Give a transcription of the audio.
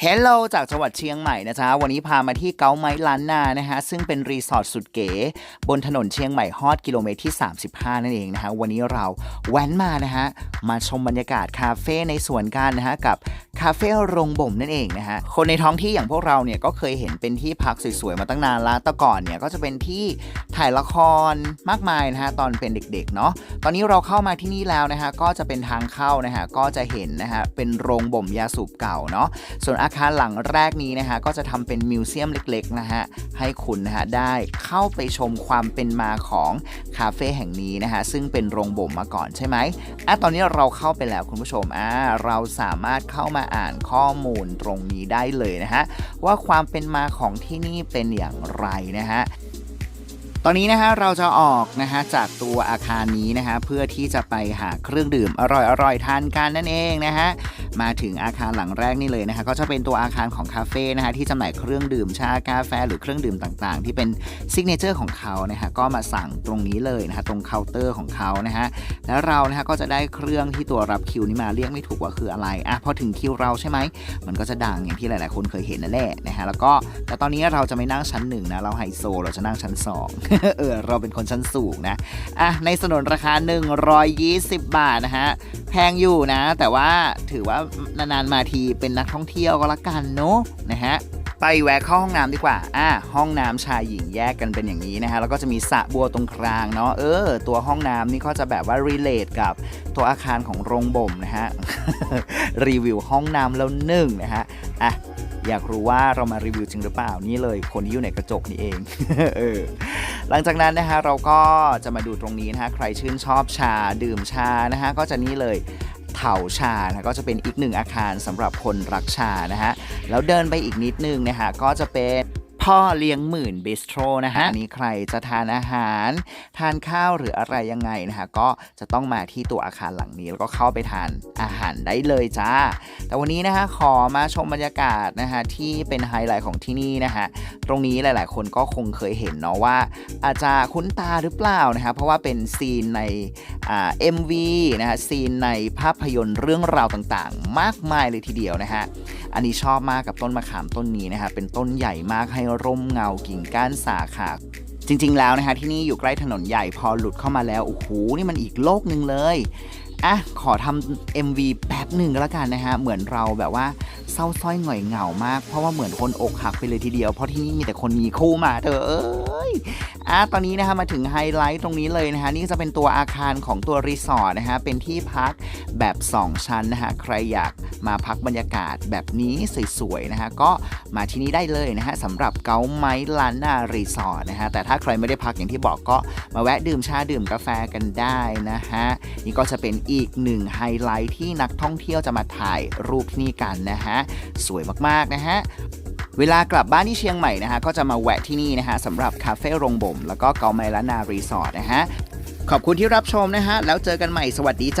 เฮลโลจากจังหวัดเชียงใหม่นะจ๊ะ วันนี้พามาที่เกาไม้ล้านนานะฮะ ซึ่งเป็นรีสอร์ทสุดเก๋ บนถนนเชียงใหม่ฮอดกิโลเมตรที่ 35 นั่นเองนะฮะ วันนี้เราแว้นมานะฮะ มาชมบรรยากาศคาเฟ่ในสวนกันนะฮะ กับ คาเฟ่โรงบ่มนั่นเองนะฮะ คนในท้องที่อย่างพวกเราเนี่ยก็เคยเห็นเป็นที่พักสวยๆมาตั้งนานล้วแต่ก่อนเนี่ยก็จะเป็นที่ถ่ายละครมากมายนะฮะตอนเป็นเด็กๆเนาะ ตอนนี้เราเข้ามาที่นี่แล้วนะฮะก็จะเป็นทางเข้านะฮะก็จะเห็นนะฮะเป็นโรงบ่มยาสูบเก่าเนาะ ส่วนอาคารหลังแรกนี้นะฮะก็จะทำเป็นมิวเซียมเล็กๆนะฮะให้คุณนะฮะได้เข้าไปชมความเป็นมาของคาเฟ่แห่งนี้นะฮะซึ่งเป็นโรงบ่มมาก่อนใช่ไหมอะตอนนี้เราเข้าไปแล้วคุณผู้ชมอ่าเราสามารถเข้ามาอ่านข้อมูลตรงนี้ได้เลยนะฮะว่าความเป็นมาของที่นี่เป็นอย่างไรนะฮะตอนนี้นะฮะเราจะออกนะฮะจากตัวอาคารนี้นะฮะเพื่อที่จะไปหาเครื่องดื่มอร่อยๆทานกันนั่นเองนะฮะ มาถึงอาคารหลังแรกนี่เลยนะฮะก็จะเป็นตัวอาคารของคาเฟ่นะฮะที่จำหน่ายเครื่องดื่มชากาแฟหรือเครื่องดื่มต่างๆ ที่เป็นซิกเนเจอร์ของเขานะฮะก็มาสั่งตรงนี้เลยนะฮะตรงเคาน์เตอร์ของเขานะฮะแล้วเรานะฮะก็จะได้เครื่องที่ตัวรับคิวนี้มาเรียกไม่ถูกว่าคืออะไรอะพอถึงคิวเราใช่ไหมมันก็จะดังอย่างที่หลาย ๆ คนเคยเห็นนั่นแหละนะฮะแล้วก็แต่ตอนนี้เราจะไม่นั่งชั้นหนึ่งนะเราไฮโซเราจะนั่งชั้นสองเออเราเป็นคนชั้นสูงนะอะในสนนราคา 120 บาทนะฮะแพงอยู่นะ แต่ว่าถือว่านานๆมาทีเป็นนักท่องเที่ยวก็แล้วกันเนาะนะฮะไปแวะเข้าห้องน้ำดีกว่า อะห้องน้ำชายหญิงแยกกันเป็นอย่างนี้นะฮะ แล้วก็จะมีสระบัวตรงกลางเนาะ เออ ตัวห้องน้ำนี่ก็จะแบบว่า relate กับตัวอาคารของโรงบ่มนะฮะ รีวิวห้องน้ำแล้วหนึ่งนะฮะ อะ อยากรู้ว่าเรามารีวิวจริงหรือเปล่า นี่เลย คนที่อยู่ในกระจกนี่เอง เออ หลังจากนั้นนะฮะเราก็จะมาดูตรงนี้นะฮะ ใครชื่นชอบชาดื่มชานะฮะ ก็จะนี่เลย เถาชานะก็จะเป็นอีกหนึ่งอาคารสำหรับคนรักชานะฮะแล้วเดินไปอีกนิดนึงนะฮะก็จะเป็น พ่อเลี้ยงหมื่นบิสโตรนะฮะอันนี้ใครจะทานอาหาร ทานข้าวหรืออะไรยังไงนะฮะก็จะต้องมาที่ตัวอาคารหลังนี้ แล้วก็เข้าไปทานอาหารได้เลยจ้า แต่วันนี้นะฮะขอมาชมบรรยากาศนะฮะที่เป็นไฮไลท์ของที่นี่นะฮะตรงนี้หลาย ๆ คนก็คงเคยเห็นเนาะว่า อาจจะคุ้นตาหรือเปล่านะฮะเพราะว่าเป็นซีนในอ่า MV นะฮะซีนในภาพยนตร์เรื่องราวต่าง ๆ มากมายเลยทีเดียวนะฮะ อันนี้ชอบมากกับต้นมะขามต้นนี้นะฮะเป็นต้นใหญ่มากให้ร่มเงากิ่งก้านสาขาจริง ๆ แล้วนะฮะที่นี่อยู่ใกล้ถนนใหญ่พอหลุดเข้ามาแล้วโอ้โหนี่มันอีกโลกหนึ่งเลยอะขอทำ MV แป๊บหนึ่งก็แล้วกันนะฮะ เหมือนเราแบบว่าเศร้าสร้อยหงอยเหงามาก เพราะว่าเหมือนคนอกหักไปเลยทีเดียว เพราะที่นี่มีแต่คนมีคู่มาเธอเอ้ย อะตอนนี้นะฮะมาถึงไฮไลท์ตรงนี้เลยนะฮะนี่จะเป็นตัวอาคารของตัวรีสอร์ทนะฮะเป็นที่พักแบบ 2 ชั้นนะฮะใครอยากมาพักบรรยากาศแบบนี้สวยๆนะฮะก็มาที่นี่ได้เลยนะฮะสำหรับเกาไม้ลานนารีสอร์ทนะฮะแต่ถ้าใครไม่ได้พักอย่างที่บอกก็มาแวะดื่มชาดื่มกาแฟกันได้นะฮะนี่ก็จะเป็นอีกหนึ่งไฮไลท์ที่นักท่องเที่ยวจะมาถ่ายรูปที่นี่กันนะฮะสวยมากๆนะฮะ เวลากลับบ้านที่เชียงใหม่นะฮะก็จะมาแวะที่นี่นะฮะสำหรับคาเฟ่รงบ่มแล้วก็เกาไมลนารีสอร์ทนะฮะขอบคุณที่รับชมนะฮะแล้วเจอกันใหม่สวัสดีจ้า